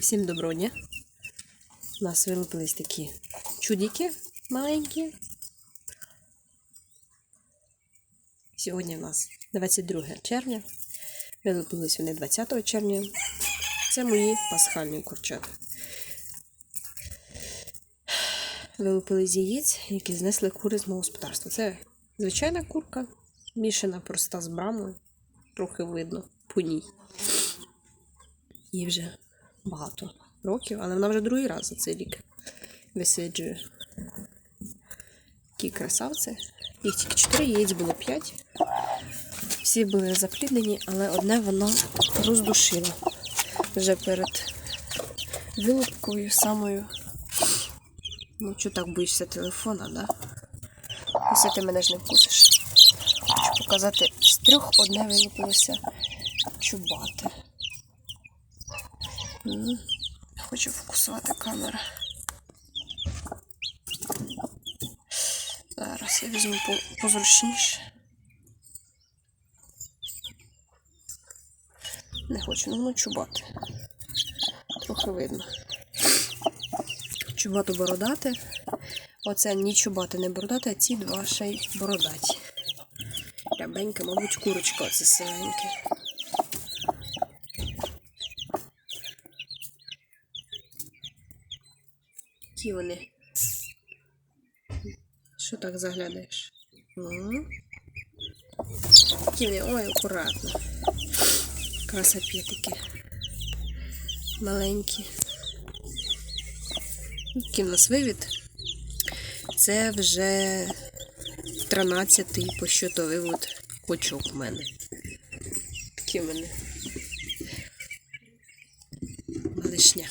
Всім доброго дня. У нас вилупились такі чудики маленькі. Сьогодні у нас 22 червня. Вилупились вони 20 червня. Це мої пасхальні курчата. Вилупили з яєць, які знесли кури з мого господарства. Це звичайна курка, мішана проста з брамою. Трохи видно по ній. Їй вже багато років, але вона вже другий раз за цей рік висиджує. Такі красавці. Їх тільки 4, яєць було 5. Всі були запліднені, але одне воно роздушило вже перед вилупкою самою. Ну, чого так боїшся телефона, да? Ось ти мене ж не вкусиш. Хочу показати, з трьох одне вилупилося чубати. Хочу фокусувати камеру. Зараз я візьму по- позручніше. Не хочу, ну чубати. Трохи видно. Чубато бородати. Оце ні чубати, не бородати, а ці два ще й бородаті. Рябенька, мабуть, курочка оце синеньке. Які вони? Що так заглядаєш? Які вони? Ой, акуратно. Красопетики. Маленькі. Який в нас вивід? Це вже 13-й по щоту вивод кочок в мене. Такі в мене. Малишня.